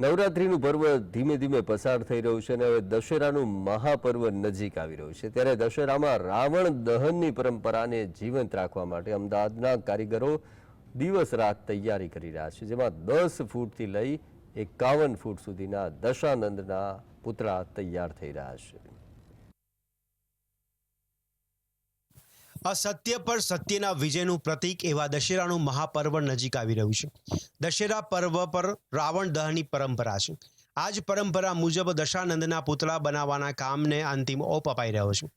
નવરાત્રીનું પર્વ ધીમે ધીમે પસાર થઈ રહ્યું છે અને હવે દશેરાનું મહાપર્વ નજીક આવી રહ્યું છે. ત્યારે દશેરામાં રાવણ દહનની પરંપરાને જીવંત રાખવા માટે અમદાવાદના કારીગરો દિવસ રાત તૈયારી કરી રહ્યા છે, જેમાં દસ ફૂટથી લઈ એકાવન ફૂટ સુધીના દશાનંદના પુતળા તૈયાર થઈ રહ્યા છે. અસત્ય પર સત્યના વિજયનું પ્રતીક એવા દશેરાનું મહાપર્વ નજીક આવી રહ્યું છે. દશેરા પર્વ પર રાવણ દહની પરંપરા છે. આ જ પરંપરા મુજબ દશાનંદના પુતળા બનાવવાના કામને અંતિમ ઓપ અપાઈ રહ્યો છે.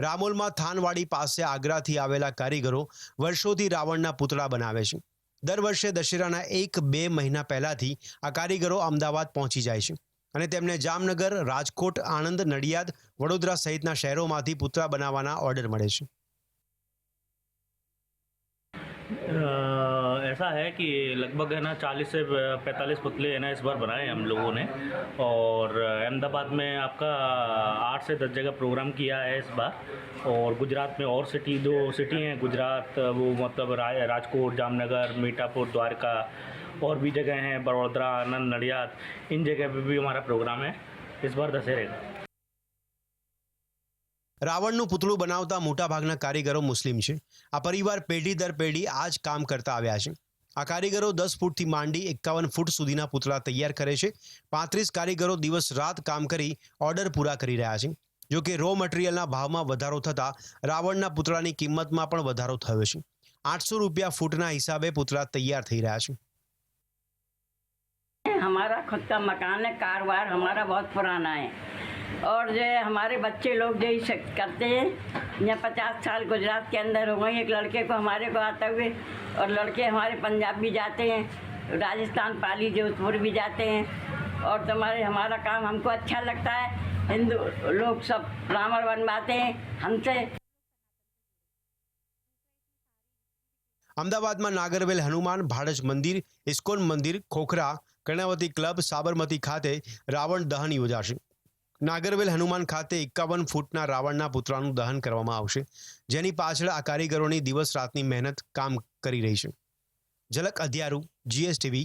રામોલમાં થાનવાડી પાસે આગ્રાથી આવેલા કારીગરો વર્ષોથી રાવણના પુતળા બનાવે છે. દર વર્ષે દશેરાના એક, બે મહિના પહેલાથી આ કારીગરો અમદાવાદ પહોંચી જાય છે અને તેમને જામનગર, રાજકોટ, આણંદ, નડિયાદ, વડોદરા સહિતના શહેરોમાંથી પુતળા બનાવવાના ઓર્ડર મળે છે. ऐसा है कि लगभग है ना चालीस से पैंतालीस पुतले है ना इस बार बनाए हम लोगों ने। और अहमदाबाद में आपका आठ से दस जगह प्रोग्राम किया है इस बार। और गुजरात में और सिटी दो सिटी हैं गुजरात वो मतलब रा, राजकोट जामनगर मीठापुर द्वारका और भी जगह हैं बड़ोदरा आनंद नडियाद इन जगह पे भी हमारा प्रोग्राम है। इस बार दशहरे का। રાવણનું પુતળું બનાવતા મોટાભાગના કારીગરો મુસ્લિમ છે આ પરિવાર પેઢી દર પેઢી આ જ કામ કરતા આવ્યા છે આ કારીગરો દસ ફૂટથી માંડી એકાવન ફૂટ સુધીના પુતળા તૈયાર કરે છે પાંત્રીસ કારીગરો દિવસ રાત કામ કરી ઓર્ડર પૂરા કરી રહ્યા છે જો કે રો મટીરિયલના ભાવમાં વધારો થતાં રાવણના પુતળાની કિંમતમાં પણ વધારો થયો છે આઠસો રૂપિયા ફૂટના હિસાબે પુતળા તૈયાર થઈ રહ્યા છે हमारा खुद का मकान है कारोबार हमारा बहुत पुराना है और जो है हमारे बच्चे लोग जो ही शक- करते हैं यहाँ पचास साल गुजरात के अंदर हो गई एक लड़के को हमारे को आते हुए और लड़के हमारे पंजाब भी जाते हैं राजस्थान पाली जोधपुर भी जाते हैं और तुम्हारे हमारा काम हमको अच्छा लगता है हिंदू लोग सब रावण बनवाते हैं हमसे અમદાવાદમાં નાગરવેલ હનુમાન ભાડજ મંદિર ઇસ્કોન મંદિર ખોખરા કર્ણાવતી ક્લબ સાબરમતી ખાતે રાવણ દહન યોજાશે નાગરવેલ હનુમાન ખાતે એકાવન ફૂટના રાવણના પુતળાનું દહન કરવામાં આવશે, જેની પાછળ આ કારીગરોની દિવસ રાતની મહેનત કામ કરી રહી છે. ઝલક અધ્યારું જીએસટીવી